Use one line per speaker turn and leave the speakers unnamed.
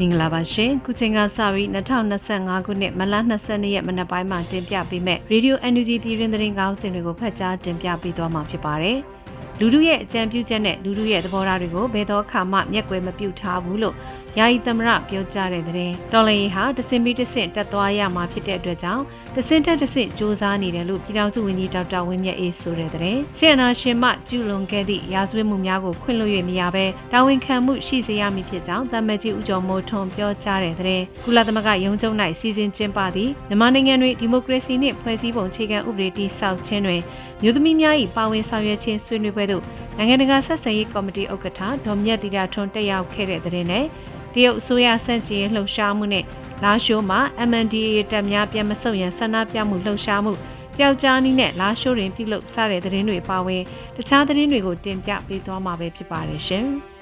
မင်္ဂလာပါရှင်ခုချိန်ကစပြီး2025ခုနှစ်မလ22ရက်မနက်ပိုင်းမှာတင်ပြပေးမဲ့ Radio NUG ပြည်တွင်သတင်းကောင်းစင်တွေကိုဖတ်ကြားတင်ပြပေးသွားမှာဖြစ်ပါတယ်လူလူရဲ့အကြံပြုချက်နဲ့လူလူရဲ့သဘောထားတွေကိုဘယ်တော့ခါမှမျက်ကွယ်မပြုထားဘူးလို့ ယာယီသမရပြောကြားတဲ့တဲ့တော်လရင်ဟာတစင်ပြီးတစင်တက်သွားရမှာဖြစ်တဲ့အတွက်ကြောင့်တစင်တက်တစင်စ조사နေတယ်လို့ပြည်ထောင်စုဝန်ကြီးဒေါက်တာဝင်းမြတ်အေးဆိုတဲ့တဲ့ဆီယနာရှင်မှကျူလွန်ခဲ့သည့်ရာဇဝတ်မှုများကိုခွင့်လွှတ်၍မရဘဲတာဝန်ခံမှုရှိစေရမည်ဖြစ်ကြောင်းတမန်ကြီးဦးကျော်မိုးထွန်းပြောကြားတဲ့တဲ့ကုလသမဂ္ဂရုံးချုပ်၌စီစဉ်ကျင်းပသည့်မြန်မာနိုင်ငံတွင်ဒီမိုကရေစီနှင့်ဖွဲ့စည်းပုံအခြေခံဥပဒေတည်ဆောက်ခြင်းတွင်မြို့သမီးများ၏ပါဝင်ဆောင်ရွက်ခြင်းဆွေးနွေးပွဲသို့နိုင်ငံတကာဆက်ဆံရေးကော်မတီဥက္ကဋ္ဌဒေါ်မြတ်တီတာထွန်းတက်ရောက်ခဲ့တဲ့တဲ့နဲ့ တရုတ်အစိုးရစန့်ကျင်လှုပ်ရှားမှုနဲ့လာရှိုးမှာ MNDAA တပ်များပြန်မဆုတ်ရန်ဆန္ဒပြမှုလှုပ်ရှားမှုပျောက်ကြားနည်းနဲ့လာရှိုးတွင်ပြုလုပ်စတဲ့သတင်းတွေပါဝင်တခြားသတင်းတွေကိုတင်ပြပေးသွားမှာပဲဖြစ်ပါတယ်ရှင်။